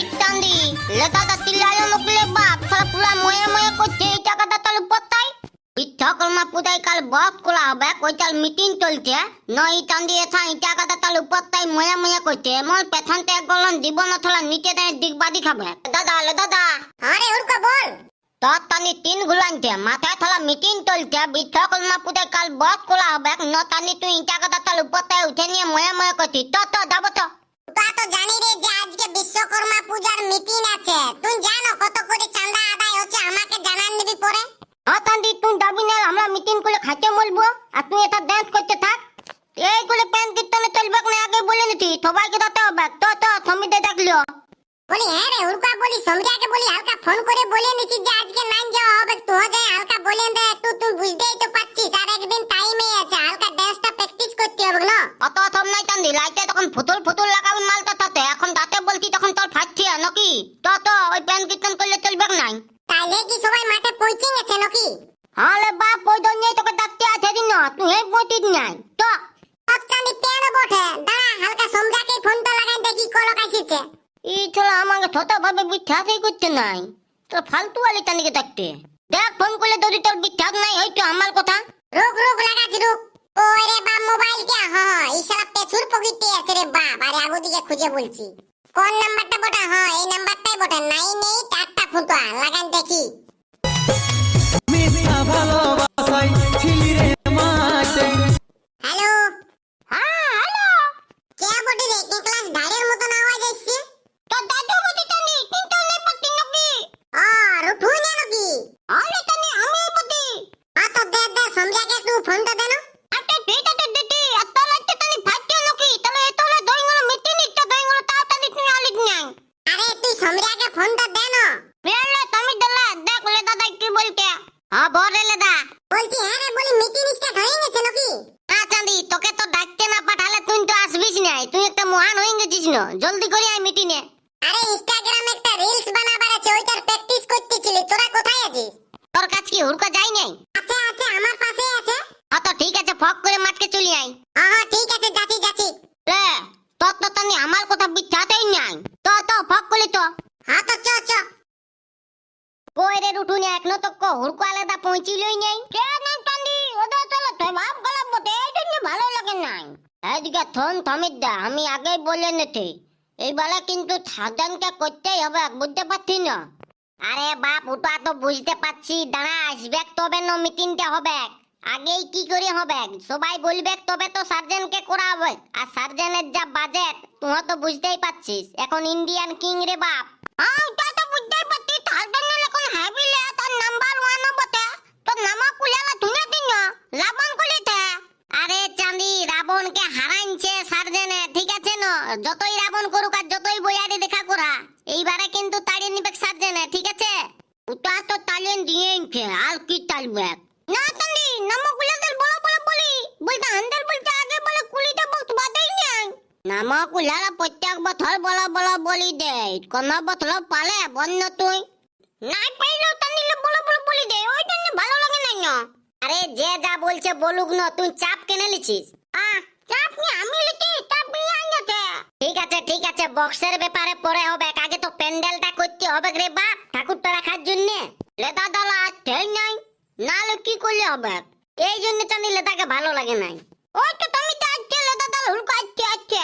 ইত্যাদি লেদাদা তিল্লালো নকলে বাপ সারা পুরা ময়ে ময়ে করছে এই টাকাটা তাহলে পত্তাই বিশ্বকর্মা পূজায় কাল বস করা হবে কইতাল মিটিং চলছে? নই টান্দি এথা এই টাকাটা তাহলে পত্তাই ময়ে ময়ে করছে। এমন পেছনতে এক গলন দিব না থালা নিচে দেয় দিগবাদি খাবে। দাদা লে দাদা। আরে উড়কা বল। তোর টানি তিন গুলানছে মাথায় থালা মিটিং চলছে। বিশ্বকর্মা পূজায় কাল বস করা হবে ন টানি তুই এই টাকাটা তাহলে পত্তায় উঠে নিয়ে ময়ে ময়ে করছিস। তো তো যাব তো। তুই জানো কত করে চাঁদা আমাকে জানান দিবি পরে। আতান্দি তুই যাবি না, আমরা মিটিং করে খাইতে বলব। আর এটা ডান্স করতে থাক। এই করে প্যান কীর্তনে চলবে না, আগে বলে নিতি। সবাইকে দিতে হবে তো তো, সমিতে দেখলিও বলি হ্যাঁ রে উড়কা বলি সমরিয়াকে বলি হালকা ফোন করে বলে নিছি যে আজকে নাইন যাওয়া হবে তো যায় হালকা বলে দে একটু তুই বুঝতেই তো পাচ্ছিস আর একদিন টাইমে আছে হালকা ডান্সটা প্র্যাকটিস করতে হবে না? অত সব নাই চান্দি লাইটে তখন ফুতুল ফুতুল লাগাবি মালটা তাতে এখন তাতে বলছি তখন তোর ফাটছি নাকি? তো তো ওই প্যান কীর্তন করলে চলবে নাই? তাইলে কি সবাই মাঠে পৌঁছে গেছে নাকি? হলে বাপ ওই জন্য তোকে ডাকতে আছে দিন তুই এই পঁচিস নাই? তো। সবচাঁদি পেন বটে? দাঁড়া হালকা সমরিয়াকে ফোনটা লাগাই দেখি কলক আসিছে। এই ছোলা আমাকে ছোট ভাবে বিশ্বাসই করছে নাই। তোর ফালতু আলি টানিকে থাকতে দেখ ফোন করলে যদি তোর বিশ্বাস নাই হয়তো আমার কথা। রুক রুক লাগাচ্ছি রুক ওই রে বাপ মোবাইল কে হ এই শালা পেছুর পকেটে আছে রে বাপ। আরে আগু দিকে খুঁজে বলছি। কোন নাম্বারটা বটা? হ এই নাম্বারটাই বটা। নাইন এইট আটটা ফুটা লাগান দেখি। মিথ্যা ভালোবাসায় ছিলি রে মাঠে হ্যালো? হ্যাঁ হ্যালো? কে বটে রে? ক্লাস ধারের মতন আওয়াজ আসছে তোর দাদু বটি টানি কিন্তু নেই পটি আচ্ছা মিটি হ্যাঁ বলছি হ্যাঁ রে বলি মিটিং হয়ে গেছে নাকি? না চাঁদি তোকে তো ডাকতে না পাঠালে তুই তো আসবিস তুই একটা মহান হয়ে গেছিস না। জলদি করে আয় মিটিনে আরে ইনস্টাগ্রামে একটা রিলস বানাবার আছে ওইটার প্র্যাকটিস করতেছিলি তোরা কোথায় আছিস? তোর কাছে কি হুড়কা যাই নাই? আচ্ছা আচ্ছা আমার পাশেই আছে। হ্যাঁ তো ঠিক আছে ফক করে মাঠকে চলি আই। হ্যাঁ ঠিক আছে যাচ্ছি যাচ্ছি। লে তোর তো টানি আমার কথা বিশ্বাসই নাই। তো তো ফক করলি তো। হ্যাঁ তো চ চ। কইরে উঠুনি এখনও তো কো হুড়কো আলাদা পৌঁছিলই নাই। কে না টান্দি ওদের চলো তো ভাব গলা বটে এই জন্য ভালো লাগে নাই। এদিকে থন থমির দা আমি আগেই বলে নেছি এই বেলা কিন্তু সাবধানকে করতেই হবে বুঝতে পারছি না। আরে বাপ ওটা তো বুঝতে পারছি। দাঁড়া আসবে তবে না মিটিংটা হবে। আগেই কি করে হবে? সবাই বলবে তবে তো সার্জেনকে করা হবে। আর সার্জেনের যা বাজেট তুই তো বুঝতেই পারছিস। এখন ইন্ডিয়ান কিং রে বাপ। হ্যাঁ ওটা তো বুঝতেই পারছি। সার্জেনের এখন হাবিলে তার নাম্বার ওয়ান বটে তো। নামা কুলালা তুই দিন লাবণ কুলিতে আরে চাঁদি রাবণকে হারাইছে সার্জেনে ঠিক আছে না? যতই রাবণ করুক আর যতই বইয়ারি দেখা করা। এইবারে কিন্তু তাড়িয়ে নিবে সার্জেনে ঠিক আছে? ওটা তো তালিয়ে দিয়েছে আর কি তালবে না চাঁদি নামা কুলাদের বলো বলো বলি। বলতে আন্দার বলতে আগে বলে কুলিতে বলতে বাদেই নাই নামা কুলালা প্রত্যেক বছর বলা বলা বলি দে কোন বছর পালে বন্য তুই। নাই পাইলেও তানিলে বলো বলো বলি দে ওই জন্য ভালো লাগে নাই না। আরে যে যা বলছে বলুক না, তুই চাপ কেনে লিছিস? আহ, চাপ নি, আমি লিখি ঠিক আছে ঠিক আছে, বক্সের ব্যাপারে পরে হবে। আগে তো প্যান্ডেলটা করতে হবে রে বাপ, ঠাকুরটা রাখার জন্য। লেদা দলা আছে নাই নালে কি করলে হবে? এই জন্য চানি লেদাকে ভালো লাগে নাই। ওই তো তুমি তো আজকে লেদা দল হুলকা আজকে আজকে।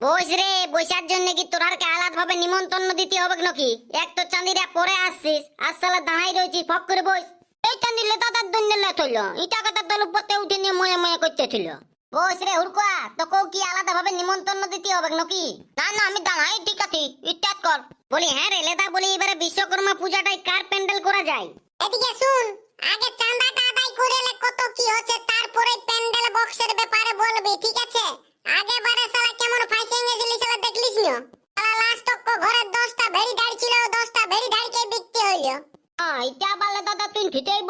বস রে, বসার জন্য কি তোরারকে আলাদা ভাবে নিমন্ত্রণ দিতে হবে নাকি? এক তো চাঁদিরা পরে আসছিস আসলে দাঁড়াই রয়েছি, ফক করে বস। এই চাঁদিলে দাদার জন্য লেট ইটা কথা দল উপরতে উঠে নিয়ে মনে মনে করতেছিল বস রে হুড়কা তোকেও কি আলাদা ভাবে নিমন্ত্রণ দিতে হবে নাকি? না না আমি দাঁড়াই ঠিক আছে স্টার্ট কর। বলি হ্যাঁ রে লেদা বলি এবারে বিশ্বকর্মা পূজাটাই কার প্যান্ডেল করা যায়? এদিকে শুন আগে চাঁদাটা আদায় করে লে কত কি হচ্ছে তারপরে প্যান্ডেল বক্সের ব্যাপারে বলবি ঠিক আছে? আগে বারে শালা কেমন ফাইসে গেছিলি শালা দেখলিস না? শালা লাস্ট তক ঘরে 10টা ভেড়ি দাঁড়ি ছিল 10টা ভেড়ি দাঁড়িকে বিকতে হইল হ্যাঁ, এটা বলে দাদা তুই ঠিকই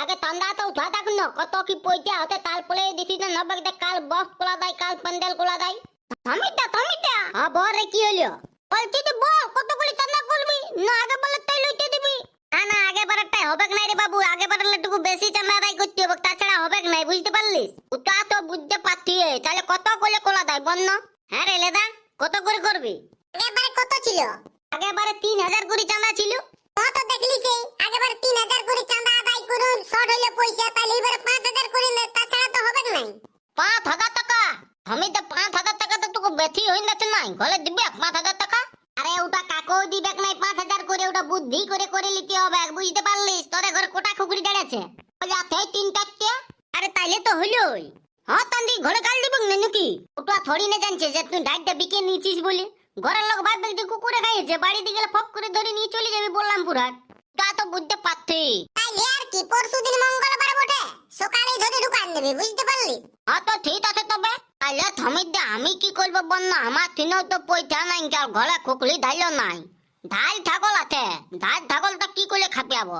আগে তো উঠা না, কত কি পয়সা হতে তারপরে কাল খোলা দেয়, কাল প্যান্ডেল দেয়। থামিটা থামিটা হ্যাঁ কি বলছি তো বল কতগুলি করবি? না, আগে বলে তাই লইতে দিবি। না না, আগে রে বাবু? আগে একটু বেশি করতে হবে, তাছাড়া হবে না বুঝতে পারলিস? ওটা তো বুঝতে পারছি তাহলে কত করে কোলা দেয় বন্য হ্যাঁ রে লেদা, কত করে যাবে আগেবারে কত ছিল? আগেবারে তিন হাজার করে চাঁদা ছিল ও তো দেখলি সেই আগেবারে তিন হাজার করে চাঁদা আদায় করুন শর্ট হইলে পয়সা তাহলে এবারে পাঁচ হাজার করে নে তাছাড়া তো হবে নাই পাঁচ হাজার টাকা আমি তো পাঁচ হাজার টাকা তো তোকে বেশি হয়ে যাচ্ছে নাই ঘরে দিবে পাঁচ হাজার টাকা আরে ওটা কাকেও দিবে নাই পাঁচ হাজার করে ওটা বুদ্ধি করে করে নিতে হবে বুঝতে পারলিস তোদের ঘরে কোটা খুকুরি দাঁড়াচ্ছে যাতে তিন চারটে আরে তাইলে তো হইলই হ্যাঁ তান্দি ঘরে কাল দিব না নাকি ওটা থরি না জানছে যে তুই ডাইটটা বিকে নিয়েছিস বলে ঘরের লোক ভাববে যে কুকুরে খাইয়েছে বাড়িতে গেলে ফক করে ধরে নিয়ে চলে যাবি বললাম পুরা তা তো বুঝতে পারছি তাইলে আর কি পরশুদিন মঙ্গলবার বটে সকালেই ধরে ঢুকান দেবে বুঝতে পারলি হ্যাঁ তো ঠিক আছে তবে তাইলে থমির দে আমি কি করব বন্য আমার তিনেও তো পয়সা নাই কার ঘরে খুকলি ধাইল নাই ধাল ছাগল আছে ধাল ছাগলটা কি করে খাপিয়াবো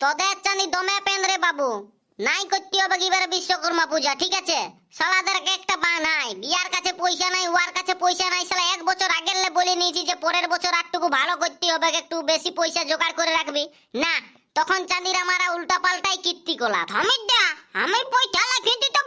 তোদের চানি দমে পেন রে বাবু নাই করতে হবে এবারে বিশ্বকর্মা পূজা, ঠিক আছে? সালাদেরকে একটা বা নাই বিয়ার কাছে পয়সা নাই ওয়ার কাছে পয়সা নাই সালা এক বছর আগের বলে নিয়েছি যে পরের বছর একটুকু ভালো করতে হবে, একটু বেশি পয়সা জোগাড় করে রাখবি। না, তখন চাঁদির আমারা উল্টা পাল্টাই কীর্তি কোলা থামির দা আমি পয়সা লাগিয়ে দিতে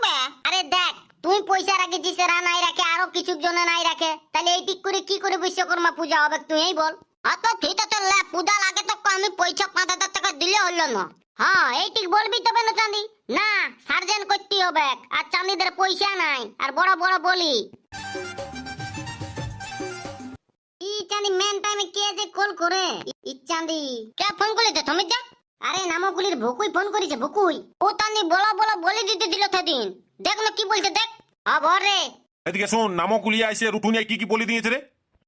আরে দেখ, তুই পয়সা রাখেছিস, এরা নাই রাখে, আরও কিছু জনে নাই রাখে। তাহলে এই ঠিক করে কি করে বিশ্বকর্মা পূজা হবে তুই এই বল। অত ঠিক আছে পূজা লাগে তো আমি পয়সা পাঁচ হাজার টাকা দিলে হলো না। হ্যাঁ এই ঠিক বলবি তবে না চাঁদি। না সার্জেন করতে হবে। আর চাঁদিদের পয়সা নাই। আর বড় বড় বলি। ই চাঁদি মেন টাইমে কে যে কল করে? ই চাঁদি। কে ফোন করেছে? তুমি যা। আরে নামকুলির ভুকুই ফোন করেছে ভুকুই। ও চাঁদি বলো বলো বলে দিতে দিল সেদিন। দেখ না কি বলছে দেখ। আবার রে। এদিকে শোন নামও কুলিয়া এসে রুটুনিয়া কি কি বলে দিয়েছে রে?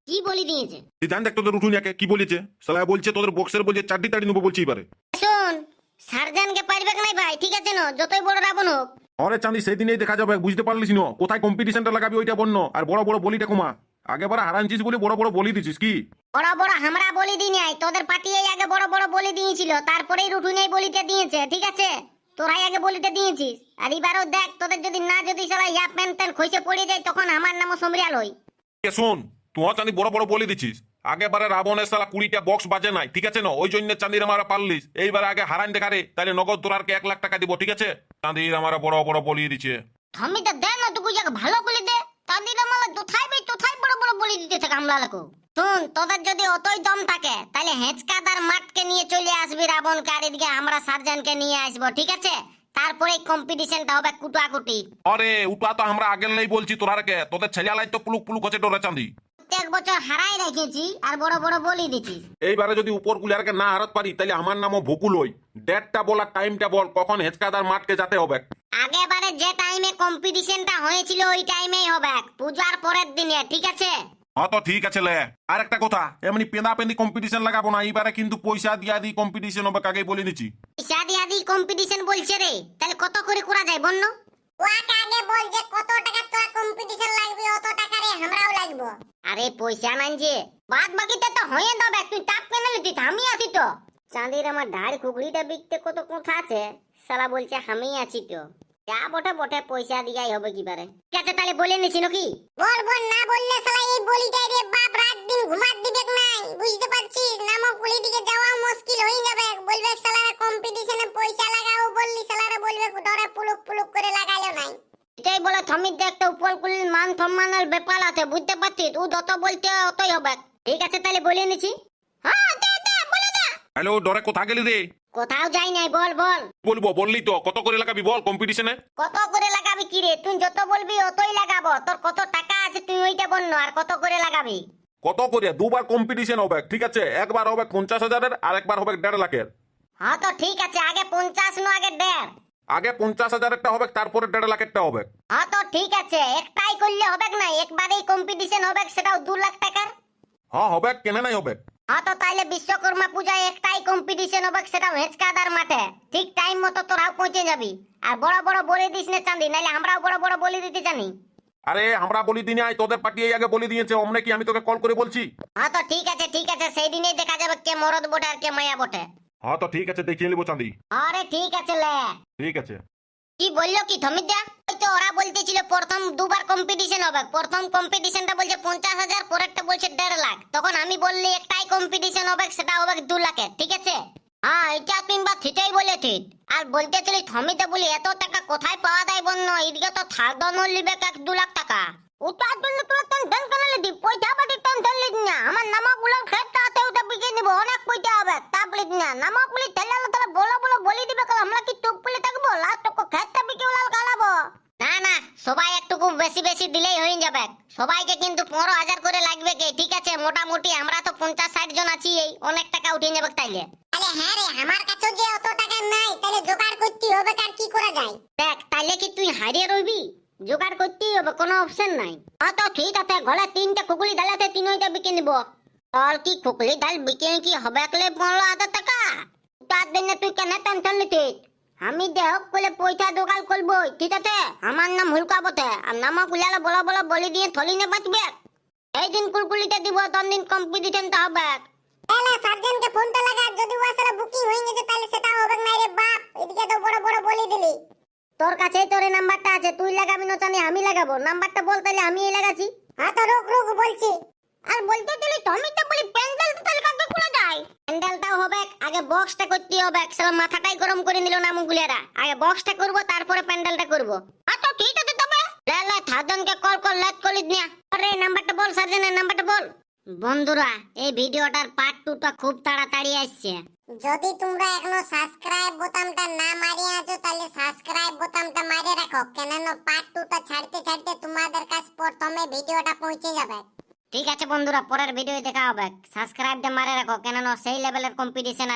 কি বলি দিয়েছে? তুই জান দেখ তোদের রুটুনিয়াকে কি বলেছে। সালা বলছে তোদের বক্সের বলছে চারটি তাড়ি নেব বলছি এবারে। সার্জেনকে পারবে নাই ভাই ঠিক আছে না? যতই বড় রাবণ হোক। অরে চাঁদি সেদিনেই দেখা যাবে বুঝতে পারলিস না? কোথায় কম্পিটিশনটা লাগাবি ওইটা বন্য আর বড় বড় বলিটা কমা। আগে বারে হারানছিস বলে বড় বড় বলি দিছিস কি? বড় বড় আমরা বলি দিই নাই তোদের পার্টিই আগে বড় বড় বলি দিয়েছিল তারপরেই রুটুনেই বলিটা দিয়েছে ঠিক আছে? তোরাই আগে বলিটা দিয়েছিস। আর এবারও দেখ তোদের যদি না যদি সবাই ইয়া প্যান ট্যান খইসে পড়ে যায় তখন আমার নামও সমরিয়াল হই। শোন তুই চাঁদি বড় বড় বলি দিছিস। আগে বারে রাবণের সালা কুড়িটা বক্স বাজে নাই ঠিক আছে না? ওই জন্য চাঁদির আমরা পারলিস। এইবার আগে হারান দেখা রে তাহলে নগদ তোরারকে এক লাখ টাকা দিব ঠিক আছে? চাঁদির আমরা বড় বড় বলি দিছে। আমি তো দেন না টুকু জায়গা ভালো করে দে তাদের আমার তোথাই ভাই তোথাই বড় বড় বলি দিতে থাকে আমলা লোক শুন তোদের যদি অতই দম থাকে তাহলে হেঁচকাদার মাঠকে নিয়ে চলে আসবি রাবণ আর এদিকে আমরা সার্জনকে নিয়ে আসব ঠিক আছে? তারপরে কম্পিটিশনটা হবে কুটাকুটি আরে উটা তো আমরা আগের নেই বলছি তোরারকে তোদের ছেলেলাই তো পুলুক পুলুক হচ্ছে ডোরা চাঁদি। প্রত্যেক বছর হারাই রেখেছি আর বড় বড় বলি দিছিস এইবারে যদি উপর কুলিয়ারকে না হারাত পারি তাহলে আমার নামও ভুকুল হই। ডেটটা বল আর টাইমটা বল কখন হেঁচকাদার মাঠকে যেতে হবে। আগেবারে যে টাইমে কম্পিটিশনটা হয়েছিল ওই টাইমেই হবে। পূজার পরের দিনে ঠিক আছে? হ্যাঁ তো ঠিক আছে লে। আর একটা কথা এমনি পেঁদা পেঁদি কম্পিটিশন লাগাবো না এইবারে কিন্তু পয়সা দিয়া দি কম্পিটিশন হবে কাকে বলে দিচ্ছি? শাদি আদি কম্পিটিশন বলছে রে তাহলে কত করে করা যায় বন্য ওয়াকে আগে বল যে কত টাকা তোরা কম্পিটিশন লাগবে অত টাকা আমরাও লাগবো। আরে পয়সা বাদ বাকিতে তো হয়ে তুই টাপ কেন লিতিস আমি আছি তো। চাঁদির আমার বিকতে কত কথা আছে? সালা বলছে আমি আছি তো। যা বটে বটে পয়সা দিয়াই হবে কি পারে ঠিক আছে তাহলে বলে নিছি নাকি? বল বল না বললে শালা এই বলিটাই রে বাপ রাত দিন ঘুমাত দিবেক নাই বুঝতে পারছিস? নামক কুলি দিকে যাওয়া মুশকিল হয়ে যাবে। বলবে শালারা কম্পিটিশনে পয়সা লাগাও বললি শালারা বলবে ডরে পুলুক পুলুক করে লাগাইলো নাই। এটাই বলে থমির একটা উপর কুলির মান সম্মানের ব্যাপার আছে বুঝতে পারছিস? ও যত বলতে অতই হবে। ঠিক আছে তাহলে বলে নিছি। হ্যাঁ দে দে বলে দে। হ্যালো ডরে কোথা গেলি রে? কোথাও যাই নাই বল বল। বলব বললি তো কত করে লাগাবি বল কম্পিটিশনে কত করে লাগাবি কি রে? তুই যত বলবি অতই লাগাবো। তোর কত টাকা আছে তুই ওইটা বন্য আর কত করে লাগাবি? কত করে? দুবার কম্পিটিশন হবে ঠিক আছে? একবার হবে পঞ্চাশ হাজারের আর একবার হবে দেড় লাখের। হ্যাঁ তো ঠিক আছে আগে পঞ্চাশ নো আগে দেড়। আগে পঞ্চাশ হাজারেরটা হবে তারপরে দেড় লাখেরটা হবে। হ্যাঁ তো ঠিক আছে একটাই করলে হবে না একবারেই কম্পিটিশন হবে সেটাও দু লাখ টাকার। হ্যাঁ হবে কেন নাই হবে। হ্যাঁ তো তাইলে বিশ্বকর্মা পূজায় একটাই কম্পিটিশন হবে সেটাও হেঁচকাদার মাঠে। ঠিক টাইম মতো তোরাও পৌঁছে যাবি। আর বড় বড় বলে দিস না চাঁদি নাইলে আমরাও বড় বড় বলে দিতে জানি। আরে আমরা বলি দিনে আয় তোদের পার্টি এই আগে বলে দিয়েছে অমনে কি আমি তোকে কল করে বলছি? হ্যাঁ তো ঠিক আছে ঠিক আছে সেই দিনেই দেখা যাবে কে মরদ বটে আর কে মায়া বটে। হ্যাঁ তো ঠিক আছে দেখিয়ে নেব চাঁদি। আরে ঠিক আছে লে। ঠিক আছে। কি বলল কি থমিদা ওই তো ওরা বলতেছিল প্রথম দুবার কম্পিটিশন হবে প্রথম কম্পিটিশনটা বলছে পঞ্চাশ হাজার পরেরটা বলছে দেড় লাখ। তখন আমি বললি একটাই কম্পিটিশন হবে সেটা হবে দু লাখের ঠিক আছে? হ্যাঁ এটা কিংবা ঠিকই বলেছি আর বলতেছিলি থমিতে বলি, এত টাকা কোথায় পাওয়া যায় বন্য? এদিকে তো থার দনল লিবে এক দু লাখ টাকা। উঠার জন্য তোরা তেন ধ্যান কেন লিদি? পয়সা পাতি তেন ধ্যান লিদি না। আমার নামকগুলোর ক্ষেত্রে আছে ওটা বিকে নিব, অনেক পয়সা হবে। তা বলি না। নামক গুলি তেলে তাহলে বলো বলো, বলি দিবে কাল আমরা কি টুক বলে থাকব? লাস্ট ক্ষেতটা বিকে ওলাল কালাবো না না, সবাই একটুকু বেশি বেশি দিলেই হয়ে যাবে। কিন্তু পনেরো হাজার করে লাগবে কে? ঠিক আছে মোটামুটি আমরা তো পঞ্চাশ ষাট জন আছি এই অনেক টাকা উঠিয়ে যাবে তাইলে। তাহলে হ্যাঁ রে আমার কাছে যে অত টাকা নাই তাহলে জোগাড় করতে হবে কার কি করা যায়? দেখ তাইলে কি তুই হারিয়ে রইবি? জোগাড় করতেই হবে কোনো অপশন নাই। হ্যাঁ তো ঠিক আছে ঘরে তিনটে খুকুলি ডালাতে তিনটা বিকে নিব। আর কি খুকুলি ডাল বিকে কি হবে একলে পনেরো হাজার টাকা? তার জন্য তুই কেন টেনশন নিতিস? আমি দেহ করে পয়সা জোগাড় করব ঠিক আছে? আমার নাম হুলকা বটে আর নামক উলালে বলো বলো বলি দিয়ে থলি নে বাঁচবে। এই দিন কুলকুলিটা দিব তোর দিন কম্পিটিশনটা হবে। তাহলে সার্জনকে ফোনটা লাগা যদি ও আসলে বুকিং হয়ে গেছে তাহলে সেটা হবে না রে বাপ এদিকে তো বড় বড় বলে দিলি। তোর কাছেই তোর নাম্বারটা আছে তুই লাগাবি না জানি আমি লাগাবো। নাম্বারটা বল তাহলে আমি লাগাচ্ছি। হ্যাঁ তো রোগ রোগ বলছি। আর বলতে দিলি তুমি তো বলি প্যান্ডেল যায় প্যান্ডেলটাও হবে, আগে বক্সটা করতে হবে সালা মাথাটাই গরম করে নিল না মুগুলিয়ারা। আগে বক্সটা করব, তারপরে প্যান্ডেলটা করব। আর তো ঠিক আছে তবে। লে লে থাদনকে কল কর লেট কলিস নিয়া। আরে নাম্বারটা বল, সার্জনের নাম্বারটা বল। বন্ধুরা, এই ভিডিওটার পার্ট টুটা খুব তাড়াতাড়ি আসছে। যদি তোমরা এখনও সাবস্ক্রাইব বোতামটা না মারিয়ে আছো, তাহলে সাবস্ক্রাইব বোতামটা মারিয়ে রাখো। কেননা পার্ট টুটা ছাড়তে ছাড়তে তোমাদের কাছে প্রথমে ভিডিওটা পৌঁছে যাবে। ঠিক আছে বন্ধুরা পরের ভিডিও দেখা হবে। সাবস্ক্রাইবটা মারে রাখো কেননা সেই লেভেলের কম্পিটিশন